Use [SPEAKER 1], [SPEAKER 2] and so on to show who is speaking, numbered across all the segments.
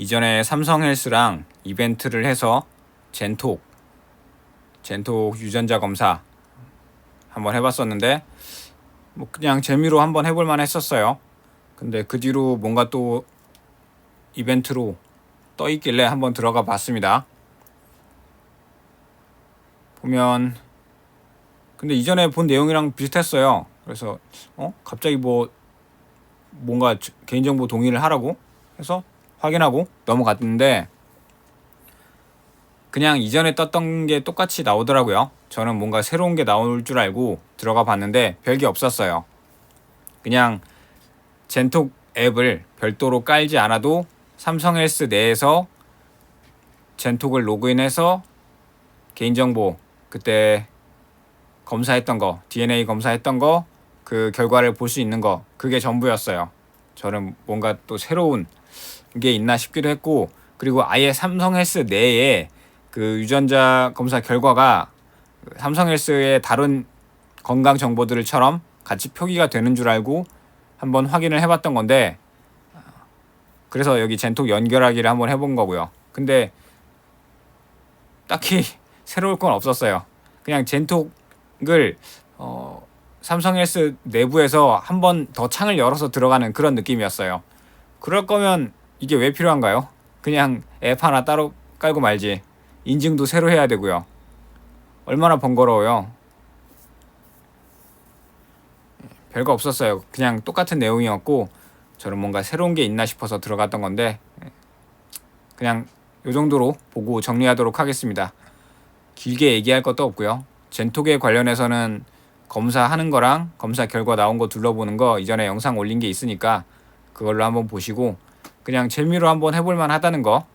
[SPEAKER 1] 이전에 삼성 헬스랑 이벤트를 해서 젠톡 젠톡 유전자 검사 한번 해봤었는데 뭐 그냥 재미로 한번 해볼 만 했었어요. 근데 그 뒤로 뭔가 또 이벤트로 떠 있길래 한번 들어가 봤습니다. 보면 근데 이전에 본 내용이랑 비슷했어요. 그래서 어 갑자기 뭐 뭔가 저- 개인정보 동의를 하라고 해서 확인하고 넘어갔는데 그냥 이전에 떴던 게 똑같이 나오더라고요. 저는 뭔가 새로운 게 나올 줄 알고 들어가 봤는데 별게 없었어요. 그냥 젠톡 앱을 별도로 깔지 않아도 삼성 헬스 내에서 젠톡을 로그인해서 개인정보 그때 검사했던 거 DNA 검사했던 거 그 결과를 볼 수 있는 거 그게 전부였어요. 저는 뭔가 또 새로운 게 있나 싶기도 했고 그리고 아예 삼성 헬스 내에 그 유전자 검사 결과가 삼성 헬스의 다른 건강 정보들처럼 같이 표기가 되는 줄 알고 한번 확인을 해봤던 건데 그래서 여기 젠톡 연결하기를 한번 해본 거고요. 근데 딱히 새로울 건 없었어요. 그냥 젠톡을 어, 삼성 헬스 내부에서 한 번 더 창을 열어서 들어가는 그런 느낌이었어요. 그럴 거면 이게 왜 필요한가요? 그냥 앱 하나 따로 깔고 말지. 인증도 새로 해야 되고요. 얼마나 번거로워요. 별거 없었어요. 그냥 똑같은 내용이었고 저는 뭔가 새로운 게 있나 싶어서 들어갔던 건데 그냥 요 정도로 보고 정리하도록 하겠습니다. 길게 얘기할 것도 없고요. 젠톡에 관련해서는 검사하는 거랑 검사 결과 나온 거 둘러보는 거 이전에 영상 올린 게 있으니까 그걸로 한번 보시고 그냥 재미로 한번 해볼 만 하다는 거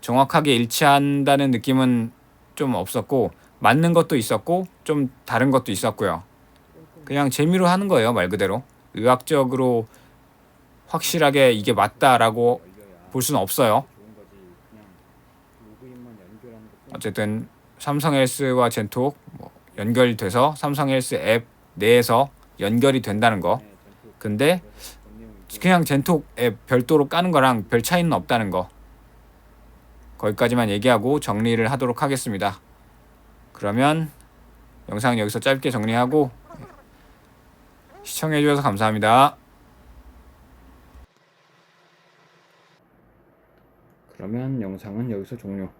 [SPEAKER 1] 정확하게 일치한다는 느낌은 좀 없었고 맞는 것도 있었고 좀 다른 것도 있었고요. 그냥 재미로 하는 거예요 말 그대로 의학적으로 확실하게 이게 맞다라고 볼 수는 없어요. 어쨌든 삼성 헬스와 젠톡 뭐 연결돼서 삼성 헬스 앱 내에서 연결이 된다는 거. 근데 그냥 젠톡 앱 별도로 까는 거랑 별 차이는 없다는 거. 거기까지만 얘기하고 정리를 하도록 하겠습니다. 그러면 영상 여기서 짧게 정리하고 시청해 주셔서 감사합니다. 그러면 영상은 여기서 종료.